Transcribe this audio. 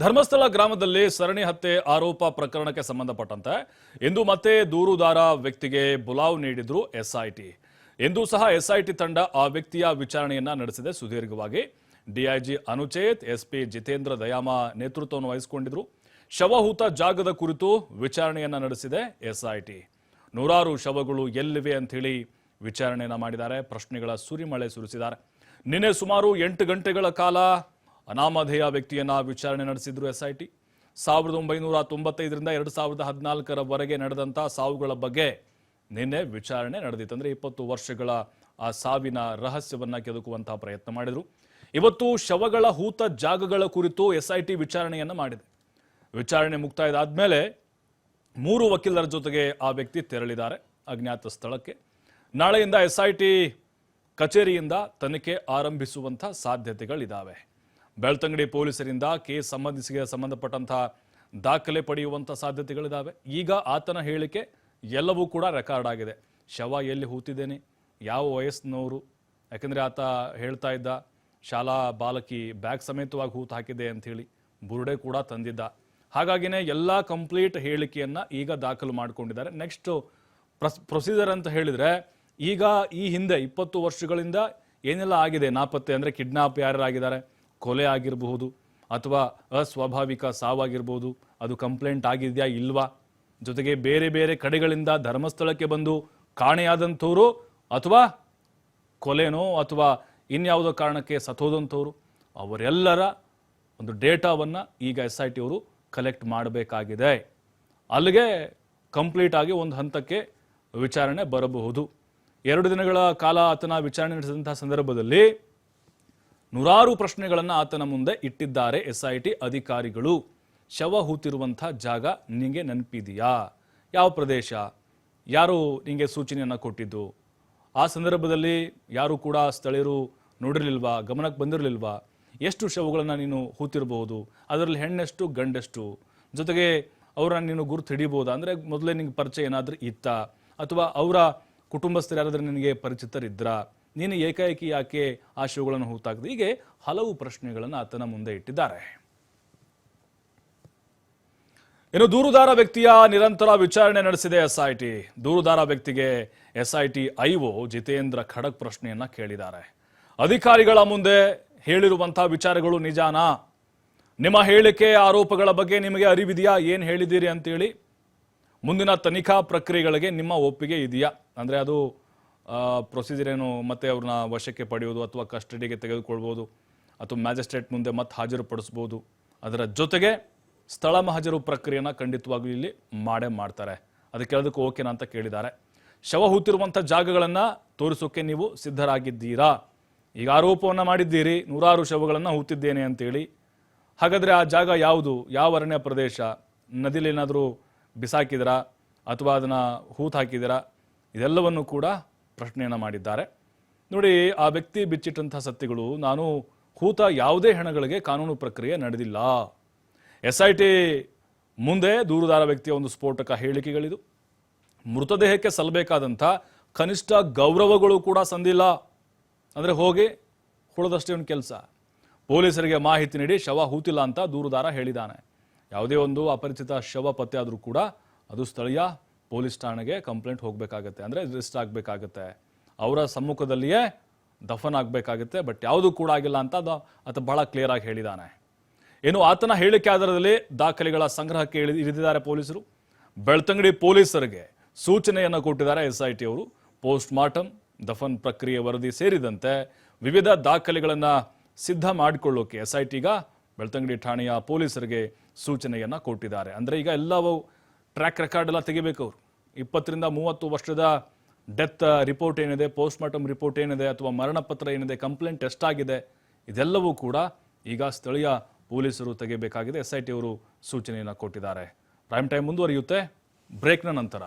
ಧರ್ಮಸ್ಥಳ ಗ್ರಾಮದಲ್ಲಿ ಸರಣಿ ಹತ್ಯೆ ಆರೋಪ ಪ್ರಕರಣಕ್ಕೆ ಸಂಬಂಧಪಟ್ಟಂತೆ ಇಂದು ಮತ್ತೆ ದೂರುದಾರ ವ್ಯಕ್ತಿಗೆ ಬುಲಾವ್ ನೀಡಿದ್ರು ಎಸ್ಐಟಿ. ಇಂದು ಸಹ ಎಸ್ಐಟಿ ತಂಡ ಆ ವ್ಯಕ್ತಿಯ ವಿಚಾರಣೆಯನ್ನ ನಡೆಸಿದೆ. ಸುದೀರ್ಘವಾಗಿ ಡಿಐಜಿ ಅನುಚೇತ್, ಎಸ್ಪಿ ಜಿತೇಂದ್ರ ದಯಾಮ ನೇತೃತ್ವವನ್ನು ವಹಿಸಿಕೊಂಡಿದ್ರು. ಶವಹೂತ ಜಾಗದ ಕುರಿತು ವಿಚಾರಣೆಯನ್ನ ನಡೆಸಿದೆ ಎಸ್ಐಟಿ. ನೂರಾರು ಶವಗಳು ಎಲ್ಲಿವೆ ಅಂತ ಹೇಳಿ ವಿಚಾರಣೆಯನ್ನ ಮಾಡಿದ್ದಾರೆ. ಪ್ರಶ್ನೆಗಳ ಸುರಿಮಳೆ ಸುರಿಸಿದ್ದಾರೆ. ನಿನ್ನೆ ಸುಮಾರು ಎಂಟು ಗಂಟೆಗಳ ಕಾಲ ಅನಾಮಧೇಯ ವ್ಯಕ್ತಿಯನ್ನ ವಿಚಾರಣೆ ನಡೆಸಿದ್ರು ಎಸ್ಐಟಿ. ಸಾವಿರದ ಒಂಬೈನೂರ ತೊಂಬತ್ತೈದರಿಂದ ಎರಡು ಸಾವಿರದ ಹದಿನಾಲ್ಕರವರೆಗೆ ನಡೆದಂಥ ಸಾವುಗಳ ಬಗ್ಗೆ ನಿನ್ನೆ ವಿಚಾರಣೆ ನಡೆದಿತ್ತು. ಅಂದ್ರೆ ಇಪ್ಪತ್ತು ವರ್ಷಗಳ ಆ ಸಾವಿನ ರಹಸ್ಯವನ್ನ ಕೆದಕುವಂತಹ ಪ್ರಯತ್ನ ಮಾಡಿದ್ರು. ಇವತ್ತು ಶವಗಳ ಹೂತ ಜಾಗಗಳ ಕುರಿತು ಎಸ್ಐಟಿ ವಿಚಾರಣೆಯನ್ನ ಮಾಡಿದೆ. ವಿಚಾರಣೆ ಮುಕ್ತಾಯದಾದ್ಮೇಲೆ ಮೂರು ವಕೀಲರ ಜೊತೆಗೆ ಆ ವ್ಯಕ್ತಿ ತೆರಳಿದ್ದಾರೆ ಅಜ್ಞಾತ ಸ್ಥಳಕ್ಕೆ. ನಾಳೆಯಿಂದ ಎಸ್ಐಟಿ ಕಚೇರಿಯಿಂದ ತನಿಖೆ ಆರಂಭಿಸುವಂಥ ಸಾಧ್ಯತೆಗಳಿದ್ದಾವೆ ಬೆಳ್ತಂಗಡಿ ಪೊಲೀಸರಿಂದ ಕೇಸ್ ಸಂಬಂಧಿಸಿಗೆ ಸಂಬಂಧಪಟ್ಟಂತಹ ದಾಖಲೆ ಪಡೆಯುವಂಥ ಸಾಧ್ಯತೆಗಳಿದ್ದಾವೆ ಈಗ ಆತನ ಹೇಳಿಕೆ ಎಲ್ಲವೂ ಕೂಡ ರೆಕಾರ್ಡ್ ಆಗಿದೆ. ಶವ ಎಲ್ಲಿ ಹೂತಿದ್ದೇನೆ? ಯಾವ ವಯಸ್ಸಿನವರು? ಯಾಕೆಂದರೆ ಆತ ಹೇಳ್ತಾ ಇದ್ದ, ಶಾಲಾ ಬಾಲಕಿ ಬ್ಯಾಗ್ ಸಮೇತವಾಗಿ ಹೂತು ಹಾಕಿದೆ ಅಂಥೇಳಿ ಬುರುಡೆ ಕೂಡ ತಂದಿದ್ದ. ಹಾಗಾಗಿನೇ ಎಲ್ಲ ಕಂಪ್ಲೀಟ್ ಹೇಳಿಕೆಯನ್ನು ಈಗ ದಾಖಲು ಮಾಡಿಕೊಂಡಿದ್ದಾರೆ. ನೆಕ್ಸ್ಟು ಪ್ರಸ್, ಪ್ರೊಸೀಜರ್ ಅಂತ ಹೇಳಿದರೆ, ಈಗ ಈ ಹಿಂದೆ ಇಪ್ಪತ್ತು ವರ್ಷಗಳಿಂದ ಏನೆಲ್ಲ ಆಗಿದೆ ನಾಪತ್ತೆ ಅಂದರೆ ಕಿಡ್ನಾಪ್ ಯಾರ್ಯಾರಾಗಿದ್ದಾರೆ? ಕೊಲೆ ಆಗಿರಬಹುದು ಅಥವಾ ಅಸ್ವಾಭಾವಿಕ ಸಾವಾಗಿರ್ಬೋದು, ಅದು ಕಂಪ್ಲೇಂಟ್ ಆಗಿದೆಯಾ ಇಲ್ವಾ? ಜೊತೆಗೆ ಬೇರೆ ಬೇರೆ ಕಡೆಗಳಿಂದ ಧರ್ಮಸ್ಥಳಕ್ಕೆ ಬಂದು ಕಾಣೆಯಾದಂಥವ್ರು ಅಥವಾ ಕೊಲೆನೋ ಅಥವಾ ಇನ್ಯಾವುದೋ ಕಾರಣಕ್ಕೆ ಸತ್ತೋದಂಥವ್ರು, ಅವರೆಲ್ಲರ ಒಂದು ಡೇಟಾವನ್ನು ಈಗ ಎಸ್ ಐ ಟಿ ಅವರು ಕಲೆಕ್ಟ್ ಮಾಡಬೇಕಾಗಿದೆ. ಅಲ್ಲಿಗೆ ಕಂಪ್ಲೀಟ್ ಆಗಿ ಒಂದು ಹಂತಕ್ಕೆ ವಿಚಾರಣೆ ಬರಬಹುದು. ಎರಡು ದಿನಗಳ ಕಾಲ ಆತನ ವಿಚಾರಣೆ ನಡೆಸಿದಂಥ ಸಂದರ್ಭದಲ್ಲಿ ನೂರಾರು ಪ್ರಶ್ನೆಗಳನ್ನು ಆತನ ಮುಂದೆ ಇಟ್ಟಿದ್ದಾರೆ ಎಸ್ ಐ ಟಿ ಅಧಿಕಾರಿಗಳು. ಶವ ಹೂತಿರುವಂಥ ಜಾಗ ನಿಮಗೆ ನೆನಪಿದೆಯಾ? ಯಾವ ಪ್ರದೇಶ? ಯಾರು ನಿಮಗೆ ಸೂಚನೆಯನ್ನು ಕೊಟ್ಟಿದ್ದು? ಆ ಸಂದರ್ಭದಲ್ಲಿ ಯಾರು ಕೂಡ ಸ್ಥಳೀಯರು ನೋಡಿರಲಿಲ್ವಾ? ಗಮನಕ್ಕೆ ಬಂದಿರಲಿಲ್ವಾ? ಎಷ್ಟು ಶವಗಳನ್ನು ನೀನು ಹೂತಿರಬಹುದು? ಅದರಲ್ಲಿ ಹೆಣ್ಣೆಷ್ಟು, ಗಂಡೆಷ್ಟು? ಜೊತೆಗೆ ಅವರನ್ನು ನೀನು ಗುರುತು ಹಿಡಿಬೋದಾ ಅಂದರೆ ಮೊದಲೇ ನಿಮಗೆ ಪರಿಚಯ ಏನಾದರೂ ಇತ್ತಾ? ಅಥವಾ ಅವರ ಕುಟುಂಬಸ್ಥರು ಯಾರಾದರೂ ನಿನಗೆ ಪರಿಚಿತರಿದ್ರಾ? ನೀನು ಏಕಾಏಕಿ ಯಾಕೆ ಆ ಶೂಗಳನ್ನು ಹೀಗೆ ಹಲವು ಪ್ರಶ್ನೆಗಳನ್ನು ಆತನ ಮುಂದೆ ಇಟ್ಟಿದ್ದಾರೆ. ಇನ್ನು ದೂರುದಾರ ವ್ಯಕ್ತಿಯ ನಿರಂತರ ವಿಚಾರಣೆ ನಡೆಸಿದೆ ಎಸ್ಐಟಿ. ದೂರುದಾರ ವ್ಯಕ್ತಿಗೆ ಎಸ್ಐಟಿ ಐಒ ಜಿತೇಂದ್ರ ಖಡಕ್ ಪ್ರಶ್ನೆಯನ್ನ ಕೇಳಿದ್ದಾರೆ. ಅಧಿಕಾರಿಗಳ ಮುಂದೆ ಹೇಳಿರುವಂತಹ ವಿಚಾರಗಳು ನಿಜಾನಾ? ನಿಮ್ಮ ಹೇಳಿಕೆ, ಆರೋಪಗಳ ಬಗ್ಗೆ ನಿಮಗೆ ಅರಿವಿದೆಯಾ? ಏನು ಹೇಳಿದ್ದೀರಿ ಅಂತೇಳಿ? ಮುಂದಿನ ತನಿಖಾ ಪ್ರಕ್ರಿಯೆಗಳಿಗೆ ನಿಮ್ಮ ಒಪ್ಪಿಗೆ ಇದೆಯಾ? ಅಂದರೆ ಅದು ಪ್ರೊಸೀಜರ್ ಏನು ಮತ್ತೆ ಅವ್ರನ್ನ ವಶಕ್ಕೆ ಪಡೆಯೋದು ಅಥವಾ ಕಸ್ಟಡಿಗೆ ತೆಗೆದುಕೊಳ್ಬೋದು ಅಥವಾ ಮ್ಯಾಜಿಸ್ಟ್ರೇಟ್ ಮುಂದೆ ಮತ್ತೆ ಹಾಜರುಪಡಿಸ್ಬೋದು. ಅದರ ಜೊತೆಗೆ ಸ್ಥಳ ಮಹಾಜರು ಪ್ರಕ್ರಿಯೆನ ಖಂಡಿತವಾಗ್ಲೂ ಇಲ್ಲಿ ಮಾಡೇ ಮಾಡ್ತಾರೆ. ಅದಕ್ಕೆ ಅದಕ್ಕೆ ಓಕೆನಾ ಅಂತ ಕೇಳಿದ್ದಾರೆ. ಶವ ಹೂತಿರುವಂಥ ಜಾಗಗಳನ್ನು ತೋರಿಸೋಕ್ಕೆ ನೀವು ಸಿದ್ಧರಾಗಿದ್ದೀರಾ? ಈಗ ಆರೋಪವನ್ನು ಮಾಡಿದ್ದೀರಿ. ನೂರಾರು ಶವಗಳನ್ನು ಹೂತಿದ್ದೇನೆ ಅಂತೇಳಿ. ಹಾಗಾದರೆ ಆ ಜಾಗ ಯಾವುದು? ಯಾವ ಅರಣ್ಯ ಪ್ರದೇಶ? ನದಿಲೇನಾದರೂ ಬಿಸಾಕಿದಿರಾ ಅಥವಾ ಅದನ್ನು ಹೂತು ಹಾಕಿದಿರಾ ಇದೆಲ್ಲವನ್ನು ಕೂಡ ಪ್ರಶ್ನೆಯನ್ನು ಮಾಡಿದ್ದಾರೆ. ನೋಡಿ, ಆ ವ್ಯಕ್ತಿ ಬಿಚ್ಚಿಟ್ಟಂತಹ ಸತ್ಯಗಳು, ನಾನು ಹೂತ ಯಾವುದೇ ಹೆಣಗಳಿಗೆ ಕಾನೂನು ಪ್ರಕ್ರಿಯೆ ನಡೆದಿಲ್ಲ. ಎಸ್ ಐ ಟಿ ಮುಂದೆ ದೂರುದಾರ ವ್ಯಕ್ತಿಯ ಒಂದು ಸ್ಫೋಟಕ ಹೇಳಿಕೆಗಳಿದು, ಮೃತದೇಹಕ್ಕೆ ಸಲ್ಲಬೇಕಾದಂಥ ಕನಿಷ್ಠ ಗೌರವಗಳು ಕೂಡ ಸಂದಿಲ್ಲ. ಅಂದರೆ ಹೋಗಿ ಹುಳದಷ್ಟೇ ಒಂದು ಕೆಲಸ. ಪೊಲೀಸರಿಗೆ ಮಾಹಿತಿ ನೀಡಿ ಶವ ಹೂತಿಲ್ಲ ಅಂತ ದೂರುದಾರ ಹೇಳಿದ್ದಾನೆ. ಯಾವುದೇ ಒಂದು ಅಪರಿಚಿತ ಶವ ಪತ್ತೆ ಆದರೂ ಕೂಡ ಅದು ಸ್ಥಳೀಯ ಪೊಲೀಸ್ ಠಾಣೆಗೆ ಕಂಪ್ಲೇಂಟ್ ಹೋಗಬೇಕಾಗತ್ತೆ ಅಂದರೆ ರಿಜಿಸ್ಟರ್ ಆಗಬೇಕಾಗತ್ತೆ. ಅವರ ಸಮ್ಮುಖದಲ್ಲಿಯೇ ದಫನ್ ಆಗಬೇಕಾಗುತ್ತೆ, ಬಟ್ ಯಾವುದೂ ಕೂಡ ಆಗಿಲ್ಲ ಅಂತ ಅದು ಆತ ಬಹಳ ಕ್ಲಿಯರ್ ಆಗಿ ಹೇಳಿದ್ದಾನೆ ಏನು ಆತನ ಹೇಳಿಕೆ ಆಧಾರದಲ್ಲಿ ದಾಖಲೆಗಳ ಸಂಗ್ರಹಕ್ಕೆ ಇಳಿ- ಇಳಿದಿದ್ದಾರೆ ಪೊಲೀಸರು. ಬೆಳ್ತಂಗಡಿ ಪೊಲೀಸರಿಗೆ ಸೂಚನೆಯನ್ನು ಕೊಟ್ಟಿದ್ದಾರೆ ಎಸ್ ಐ ಟಿ ಅವರು. ಪೋಸ್ಟ್ ಮಾರ್ಟಮ್ ದಫನ್ ಪ್ರಕ್ರಿಯೆ ವರದಿ ಸೇರಿದಂತೆ ವಿವಿಧ ದಾಖಲೆಗಳನ್ನು ಸಿದ್ಧ ಮಾಡಿಕೊಳ್ಳೋಕೆ ಎಸ್ ಐ ಟಿಗ ಬೆಳ್ತಂಗಡಿ ಠಾಣೆಯ ಪೊಲೀಸರಿಗೆ ಸೂಚನೆಯನ್ನು ಕೊಟ್ಟಿದ್ದಾರೆ. ಅಂದರೆ ಈಗ ಎಲ್ಲವೂ ಟ್ರ್ಯಾಕ್ ರೆಕಾರ್ಡ್ ಎಲ್ಲ ತೆಗಿಬೇಕು ಅವರು. ಇಪ್ಪತ್ತರಿಂದ ಮೂವತ್ತು ವರ್ಷದ ಡೆತ್ ರಿಪೋರ್ಟ್ ಏನಿದೆ ಪೋಸ್ಟ್ ಮಾರ್ಟಮ್ ರಿಪೋರ್ಟ್ ಏನಿದೆ, ಅಥವಾ ಮರಣ ಪತ್ರ ಏನಿದೆ ಕಂಪ್ಲೇಂಟ್ ಎಷ್ಟಾಗಿದೆ ಇದೆಲ್ಲವೂ ಕೂಡ ಈಗ ಸ್ಥಳೀಯ ಪೊಲೀಸರು ತೆಗೆಯಬೇಕಾಗಿದೆ ಎಸ್ ಐ ಟಿ ಅವರು ಸೂಚನೆಯನ್ನು ಕೊಟ್ಟಿದ್ದಾರೆ. ಪ್ರೈಮ್ ಟೈಮ್ ಮುಂದುವರಿಯುತ್ತೆ. ಬ್ರೇಕ್ನ ನಂತರ.